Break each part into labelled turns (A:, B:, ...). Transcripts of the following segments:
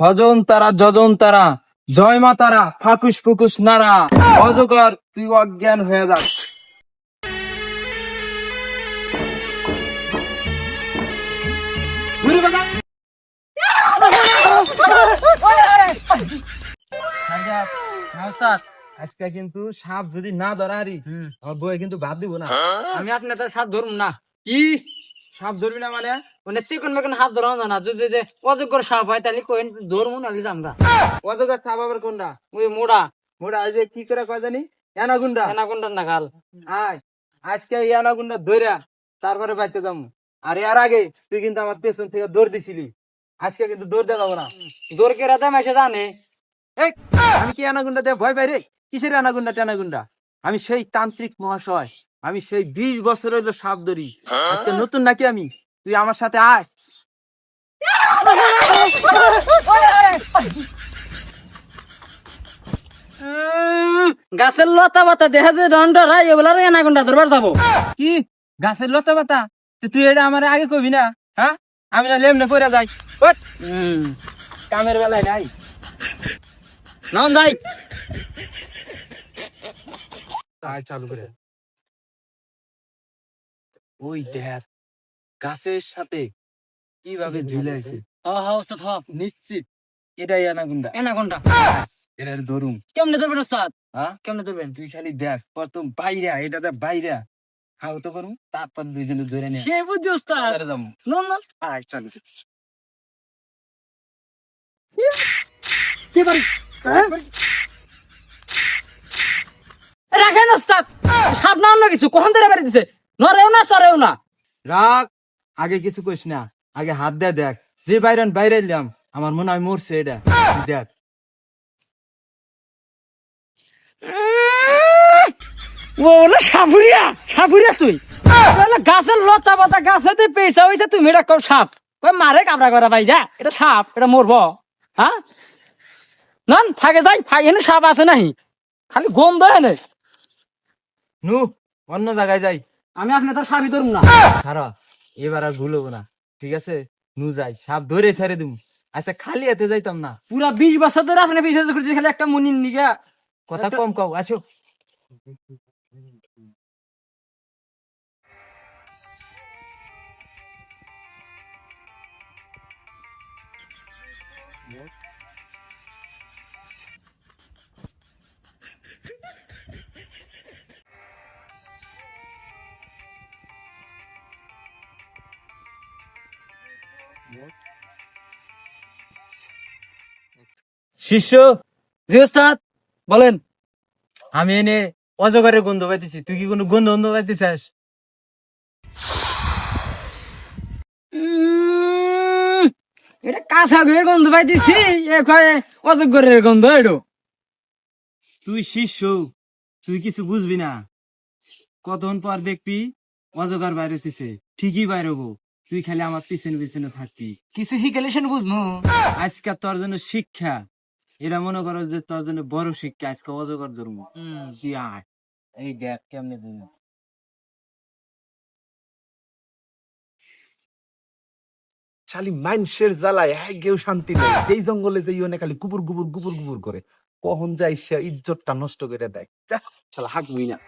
A: ভজন তারা যজন তারা জয় মা তারা ফাকুস ফুকুস নারা। অজগর তুই অজ্ঞান হয়ে যাস। বেড়া।
B: নমস্কার
A: আজকে কিন্তু সাপ যদি না ধরারি বই কিন্তু বাদ দিব না।
B: আমি আপনার সাপ ধরুম না।
A: কি?
B: সাপ ধরবি না মানে? মানে চিকন বেকন হাত ধরা না। যদি যে অযোগ্য সাপ হয় তাহলে কোয়েন ধরবো না আমরা
A: অজগর সাপ আবার কোনটা?
B: ওই মোড়া।
A: মোটা আজ কি করে কয় জানি? এনাগুন্ডা
B: এনাকোন্ডার না
A: আয় আজকে এনাগুন্ডা ধইরা তারপরে বাইতে যাব আর এর আগে তুই কিন্তু আমার পেছন থেকে দৌড় দিছিলি। আজকে কিন্তু দৌড় দেওয়া যাব না।
B: দৌড় কেরা দাম এসে জানে?
A: আমি কি এনাগুন্ডা দিয়ে ভয় পাই রে? কিসের এনাগুন্ডা টেনাগুন্ডা? আমি সেই তান্ত্রিক মহাশয়। আমি সেই বিশ বছর হইল সাপ ধরি। আজকে নতুন নাকি আমি? তুই আমার সাথে আয়।
B: উম, গাছের লতা পাতা দেখা যায় ডরাই এগুলার এনাকোন্ডা ধরবার যাব।
A: কি? গাছের লতা পাতা? তুই এটা আমার আগে কবি না হ্যাঁ? আমি না লেমনে পড়ে যাই। কামের বেলায় নাই
B: নন যাই।
A: চালু করে। ওই দেখ গাছের সাথে কীভাবে ঝুলে আছে?
B: হ হ ওস্তাদ হ
A: নিশ্চিত। এটাই আনাগুন্ডা
B: এনাকোন্ডা
A: এটার ধরুম
B: কেমনে ধরবেন ওস্তাদ?
A: হ্যাঁ
B: কেমনে ধরবেন?
A: তুই খালি দেখ প্রথম বাইরা এটাতে বাইরা। হাও তো করুম তারপর দুইজনে ধরে
B: সে বুদ্ধি ওস্তাদ।
A: আয় চালু।
B: কি করি রাখেন ওস্তাদ। সাপ না অন্য কিছু কখন ধরে বেড়ে দিছে? নরেও না চরেও না।
A: রাখ আগে কিছু কইস না আগে হাত দে দেখ। যে বাইরান বাইরে এলাম আমার মনে হয় মরছে এটা। দেখ।
B: ও হলো সাপুরিয়া সাপুরিয়া তুই। গাছের লতা পাতা গাছেতে পেয়েছা হয়েছে তুমি এটা কও সাপ। কই মারে কাবরা করা ভাই যা এটা সাপ এটা মরবো হ্যাঁ? নন ফাগে যাই ফাগে সাপ আছে নাহি। খালি গন্ধ এনে।
A: নু অন্য জায়গায় যাই।
B: আমি আপনি তোর সাপই ধরুম না।
A: খারা এবার আর ভুল হব না। ঠিক আছে? নু যাই সাপ ধরে ছেড়ে দিম। আচ্ছা খালি হাতে যাইতাম না।
B: পুরা বিশ বছর ধরে আপনি বিশ্বাস করতে খালি একটা মনির নিগা।
A: কথা কম কও আছো শিষ্য!
B: জি ওস্তাদ! বলেন।
A: আমি এনে অজগরের গন্ধ পাইতেছি। তুই কি কোনো গন্ধ গন্ধ পাইতেছিস
B: এটা কাঁচা গুয়ের গন্ধ পাইতেছি। এ কয়ে অযোগ্যের গন্ধ এটো
A: তুই শিষ্য তুই কিছু বুঝবি না। কতক্ষণ পর দেখবি অজগর বাইরে ঠিকই বাইরে হব। তুই খালি আমার পিছনে পিছনে থাকবি।
B: কিছু শিখালে সেন বুঝমু।
A: আজকে তোর জন্য শিক্ষা। এরা মনে করো যে তোর জন্য বড় শিক্ষা আজকে অজগর ধর্ম। তুই আয়। এই দেখ কেমনে দিন
C: খালি মাইনসের জ্বালায় কেউ শান্তি নেই। যেই জঙ্গলে যেই অনেক খালি গুবুর গুবুর গুবুর গুবুর করে কখন যাই সে ইজ্জতটা নষ্ট করে দেয়। যা শালা হাঁকবই না।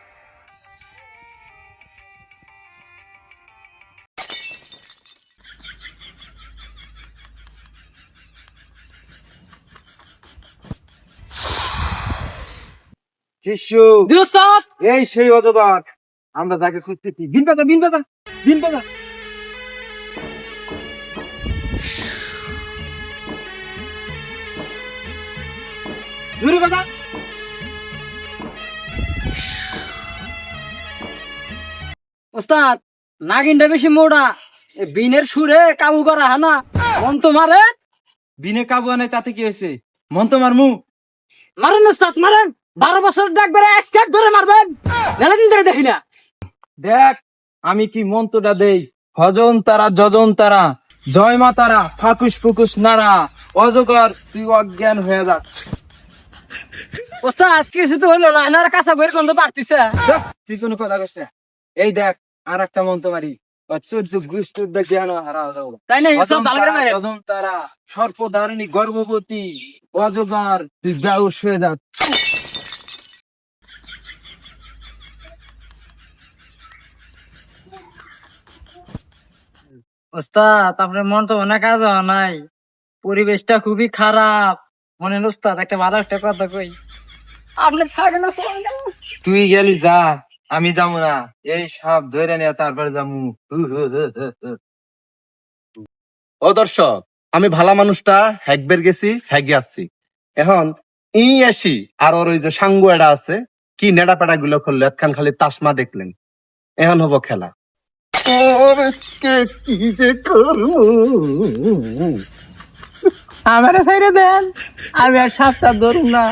A: শিষ্য এই সেই অজগর। আমরা তাকে খুঁজতেছি বিন পাতা বিন পাতা বিন পাতা
B: ওস্তাদ নাগিনটা বেশি মোড়া। বিনের সুরে কাবু করা হানা মন তো মারে।
A: বিনে কাবু আনাই তাতে কি হয়েছে? মন তোমার মুখ
B: মারেন ওস্তাদ মারেন। বারো বছর ডাকবে স্কেট ধরে মারবেন? মেলা দিন ধরে দেখি না।
A: দেখ আমি কি মন্ত্রটা দেই? ভজন তারা যজন তারা জয় মা তারা ফাকুস ফুকুস নারা অজগর তুই অজ্ঞান হয়ে যাচ্ছ।
B: ওস্তাদ কিছু তো হইল না এনার কাঁচা বইয়ের গন্ধ বাড়তিছে।
A: তুই কোনো কথা কস না। এই দেখ আর একটা মন্ত্র মারি। সর্পধারিণী গর্ভবতী অজগর তুই বেউস হয়ে যা
B: ওস্তাদ, আপনার মন তো অনেক কাজ নাই। পরিবেশটা খুবই খারাপ। মনে ওস্তাদ, একটা ভালো একটা কথা কই। আপনি থাকেন
A: তুই গেলি যা, আমি যাব না। এই সাপ ধরে নিয়ে তারপরে যাব
C: ও দর্শক, আমি ভালা মানুষটা হ্যাকবের গেছি হ্যাগে আছি। এখন ই আসি, আর ওর ওই যে সাঙ্গু এডা আছে, কি নেড়া পেড়া গুলো করল এতখান খালি তাসমা দেখলেন। এখন হব খেলা। কি যে
A: আমার সাইরে দেন। আমি আর সাতটা ধরুন না।